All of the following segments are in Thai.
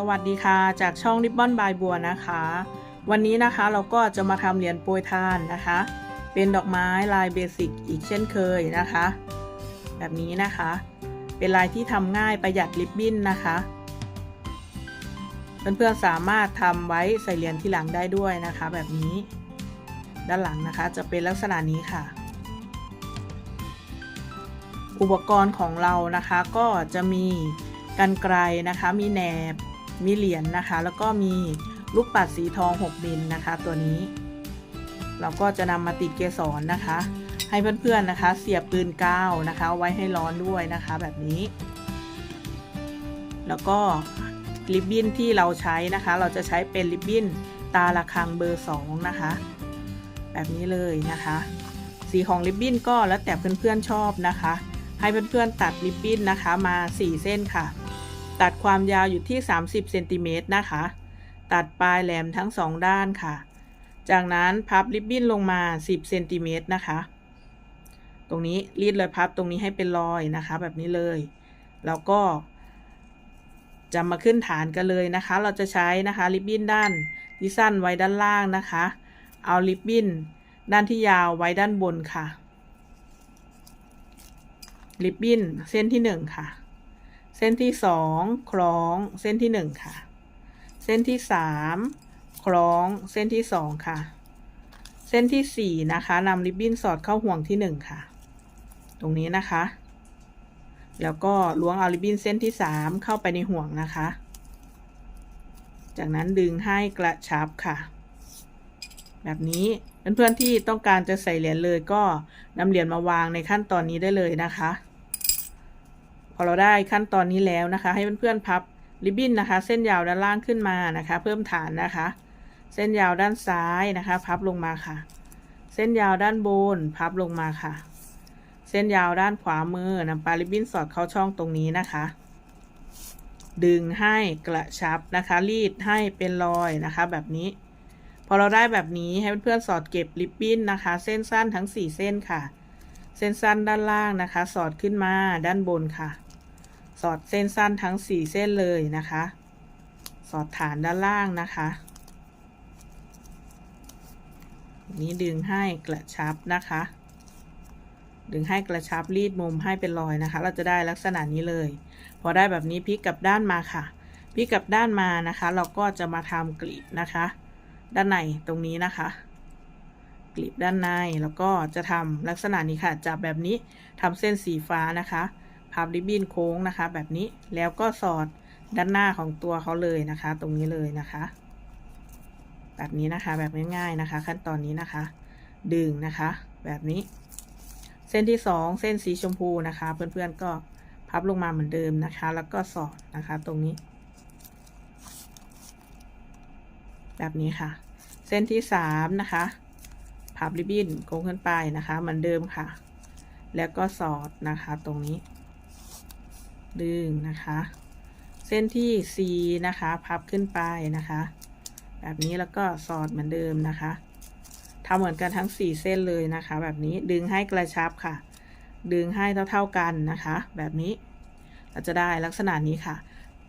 สวัสดีค่ะ จากช่องริบบอนบายบัวนะคะ วันนี้นะคะเราก็จะมาทำเหรียญโปรยทานนะคะ เป็นดอกไม้ลายเบสิกอีกเช่นเคยนะคะ แบบนี้นะคะ เป็นลายที่ทำง่ายประหยัดริบบิ้นนะคะ เพื่อนๆสามารถทำไว้ใส่เหรียญที่หลังได้ด้วยนะคะ แบบนี้ ด้านหลังนะคะจะเป็นลักษณะนี้ค่ะ อุปกรณ์ของเรานะคะก็จะมีกันไกลนะคะมีแหนบ มีเหรียญนะคะ แล้วก็มีลูกปัดสีทอง6มิลนะคะ ตัวนี้ เราก็จะนำมาติดเกสรนะคะ ให้เพื่อนๆนะคะ เสียบปืนกาวนะคะ ไว้ให้ร้อนด้วยนะคะแบบนี้ แล้วก็ริบบิ้นที่เราใช้นะคะ เราจะใช้เป็นริบบิ้นตาละคังเบอร์ 2 นะคะ แบบนี้เลยนะคะ สีของริบบิ้นก็แล้วแต่เพื่อนๆชอบนะคะ ให้เพื่อนๆตัดริบบิ้นนะคะมา 4 เส้นค่ะ ตัดความยาวอยู่ที่ 30เซนติเมตรนะคะ ตัดปลายแหลมทั้ง2ด้านค่ะ จากนั้นพับริบบิ้นลงมา 10เซนติเมตรนะคะ ตรงนี้รีดเลยพับตรงนี้ให้เป็นรอยนะคะ แบบนี้เลย แล้วก็จะมาขึ้นฐานกันเลยนะคะ เราจะใช้นะคะริบบิ้นด้านที่สั้นไว้ด้านล่างนะคะ เอาริบบิ้นด้านที่ยาวไว้ด้านบนค่ะ ริบบิ้นเส้นที่หนึ่งค่ะ เส้นที่สองคล้องเส้นที่หนึ่งค่ะ เส้นที่สามคล้องเส้นที่สองค่ะ เส้นที่สี่นะคะนำริบบิ้นสอดเข้าห่วงที่หนึ่งค่ะ ตรงนี้นะคะ แล้วก็ล้วงเอาริบบิ้นเส้นที่สามเข้าไปในห่วงนะคะ จากนั้นดึงให้กระชับค่ะ แบบนี้เพื่อนๆที่ต้องการจะใส่เหรียญเลยก็นำเหรียญมาวางในขั้นตอนนี้ได้เลยนะคะ อเราได้ขั้นตอนนี้แล้วนะคะ ให้เพื่อนๆพับริบบิ้นนะคะ เส้นยาวด้านล่างขึ้นมานะคะ เพิ่มฐานนะคะ เส้นยาวด้านซ้ายนะคะ พับลงมาค่ะ เส้นยาวด้านบนพับลงมาค่ะ เส้นยาวด้านขวามือนำปลายริบบิ้นสอดเข้าช่องตรงนี้นะคะ ดึงให้กระชับนะคะ รีดให้เป็นรอยนะคะ แบบนี้พอเราได้แบบนี้ให้เพื่อนๆสอดเก็บริบบิ้นนะคะ เส้นสั้นทั้ง 4 เส้นค่ะ เส้นสั้นด้านล่างนะคะ สอดขึ้นมาด้านบนค่ะ สอดเส้นสั้นทั้ง 4 เส้นเลยนะคะ สอดฐานด้านล่างนะคะนี้ดึงให้กระชับนะคะ ดึงให้กระชับรีดมุมให้เป็นรอยนะคะ เราจะได้ลักษณะนี้เลย พอได้แบบนี้พลิกกลับด้านมาค่ะพลิกกลับด้านมานะคะ เราก็จะมาทำกลีบนะคะ ด้านในตรงนี้นะคะ กลีบด้านในแล้วก็จะทำลักษณะนี้ค่ะจับแบบนี้ทำเส้นสีฟ้านะคะ พับริบบิ้นโค้งนะคะ แบบนี้แล้วก็สอดด้านหน้าของตัวเขาเลยนะคะ ตรงนี้เลยนะคะ แบบนี้นะคะแบบง่ายๆนะคะ ขั้นตอนนี้นะคะ ดึงนะคะ แบบนี้ เส้นที่สองเส้นสีชมพูนะคะ เพื่อนๆก็พับลงมาเหมือนเดิมนะคะ แล้วก็สอดนะคะ ตรงนี้ แบบนี้ค่ะ เส้นที่สามนะคะพับริบบิ้นโค้งขึ้นไปนะคะ เหมือนเดิมค่ะ แล้วก็สอดนะคะ ตรงนี้ ดึงนะคะ เส้นที่4นะคะ พับขึ้นไปนะคะ แบบนี้แล้วก็สอดเหมือนเดิมนะคะทำเหมือนกันทั้ง 4 เส้นเลยนะคะ แบบนี้ดึงให้กระชับค่ะ ดึงให้เท่าๆกันนะคะ แบบนี้เราจะได้ลักษณะนี้ค่ะ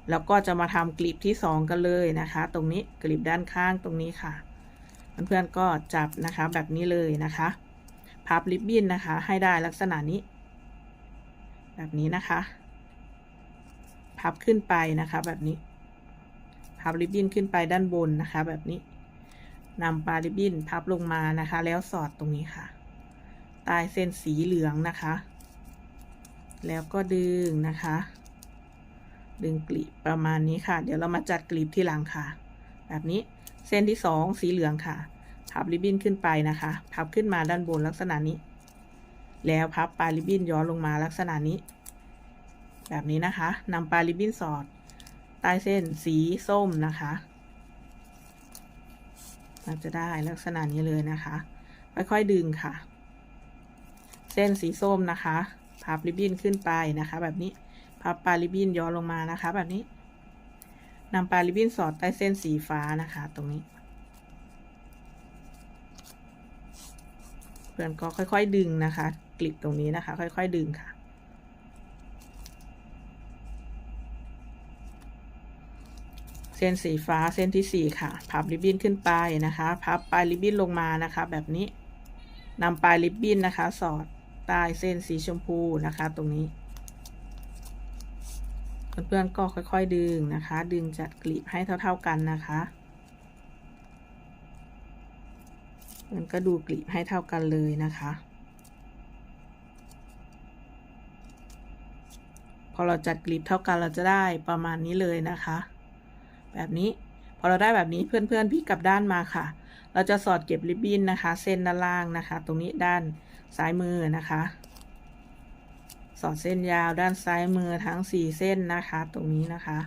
แล้วก็จะมาทำกลีบที่ 2 กันเลยนะคะ ตรงนี้กลีบด้านข้างตรงนี้ค่ะ เพื่อนๆก็จับนะคะแบบนี้เลยนะคะ พับริบบิ้นนะคะ ให้ได้ลักษณะนี้ แบบนี้นะคะ พับขึ้นไปนะคะแบบนี้ พับริบบิ้นขึ้นไปด้านบนนะคะแบบนี้นำปลายริบบิ้นพับลงมานะคะ แล้วสอดตรงนี้ค่ะ ใต้เส้นสีเหลืองนะคะ แล้วก็ดึงนะคะ ดึงกลีบประมาณนี้ค่ะ เดี๋ยวเรามาจัดกลีบที่หลังค่ะ แบบนี้เส้นที่สองสีเหลืองค่ะ พับริบบิ้นขึ้นไปนะคะ พับขึ้นมาด้านบนลักษณะนี้ แล้วพับปลายริบบิ้นย้อนลงมาลักษณะนี้ แบบนี้นะคะนำปลาริบบิ้นสอดใต้เส้นสีส้มนะคะเราจะได้ลักษณะนี้เลยนะคะ ค่อยๆดึงค่ะ เส้นสีส้มนะคะ พับริบบิ้นขึ้นไปนะคะ แบบนี้ พับปลาริบบิ้นย้อนลงมานะคะ แบบนี้นำปลาริบบิ้นสอดใต้เส้นสีฟ้านะคะ ตรงนี้ เพื่อนก็ค่อยๆดึงนะคะ กลิบตรงนี้นะคะ ค่อยๆดึงค่ะ เส้นสีฟ้าเส้นที่สี่ค่ะ พับริบบิ้นขึ้นไปนะคะ พับปลายริบบิ้นลงมานะคะ แบบนี้นำปลายริบบิ้นนะคะ สอดใต้เส้นสีชมพูนะคะ ตรงนี้ เพื่อนๆก็ค่อยๆดึงนะคะ ดึงจัดกลีบให้เท่า ๆกันนะคะมันก็ดูกลีบให้เท่ากันเลยนะคะ พอเราจัดกลีบเท่ากันเราจะได้ประมาณนี้เลยนะคะ แบบนี้ พอเราได้แบบนี้เพื่อนๆพลิกกลับด้านมาค่ะ เราจะสอดเก็บริบบิ้นนะคะ เส้นด้านล่างนะคะ ตรงนี้ด้านซ้ายมือนะคะ สอดเส้นยาวด้านซ้ายมือทั้งสี่เส้นนะคะ ตรงนี้นะคะ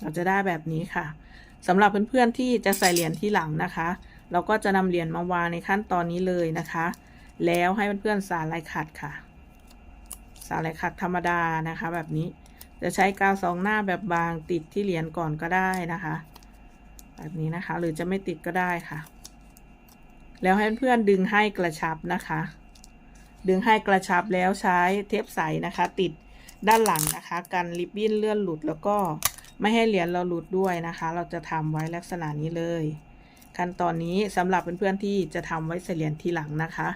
เราจะได้แบบนี้ค่ะสำหรับเพื่อนๆที่จะใส่เหรียญที่หลังนะคะ เราก็จะนำเหรียญมาวางในขั้นตอนนี้เลยนะคะ แล้วให้เพื่อนๆสารลายขัดค่ะ สารลายขัดธรรมดานะคะ แบบนี้จะใช้กาวสองหน้าแบบบางติดที่เหรียญก่อนก็ได้นะคะ แบบนี้นะคะ หรือจะไม่ติดก็ได้ค่ะ แล้วให้เพื่อนๆดึงให้กระชับนะคะ ดึงให้กระชับแล้วใช้เทปใสนะคะ ติดด้านหลังนะคะกันริบบิ้นเลื่อนหลุดแล้วก็ไม่ให้เหรียญเราหลุดด้วยนะคะ เราจะทำไว้ลักษณะนี้เลย ขั้นตอนนี้สำหรับเพื่อนๆที่จะทำไว้ใส่เหรียญทีหลังนะคะ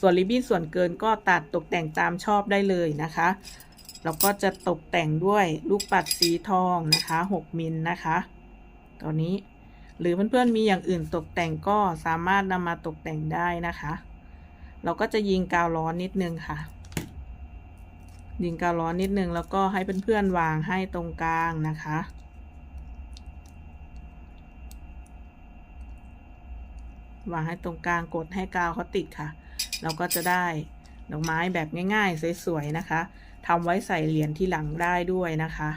ส่วนริบบิ้นส่วนเกินก็ตัดตกแต่งตามชอบได้เลยนะคะเราก็จะตกแต่งด้วยลูกปัดสีทองนะคะ 6 มิลนะคะตัวนี้หรือเพื่อนๆมีอย่างอื่นตกแต่งก็สามารถนำมาตกแต่งได้นะคะ เราก็จะยิงกาวร้อนนิดนึงค่ะ ยิงกาวร้อนนิดนึงแล้วก็ให้เพื่อนๆวางให้ตรงกลางนะคะ วางให้ตรงกลางกดให้กาวเขาติดค่ะ เราก็จะได้ดอกไม้แบบง่ายๆ สวยๆนะคะทำไว้ใส่เหรียญที่หลังได้ด้วยนะคะ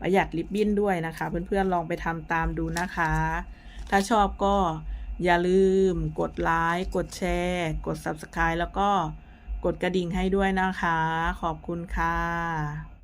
ประหยัดริบบิ้นด้วยนะคะ เพื่อนๆลองไปทำตามดูนะคะ ถ้าชอบก็อย่าลืมกดไลค์กดแชร์ กด Subscribe แล้วก็กดกระดิ่งให้ด้วยนะคะ ขอบคุณค่ะ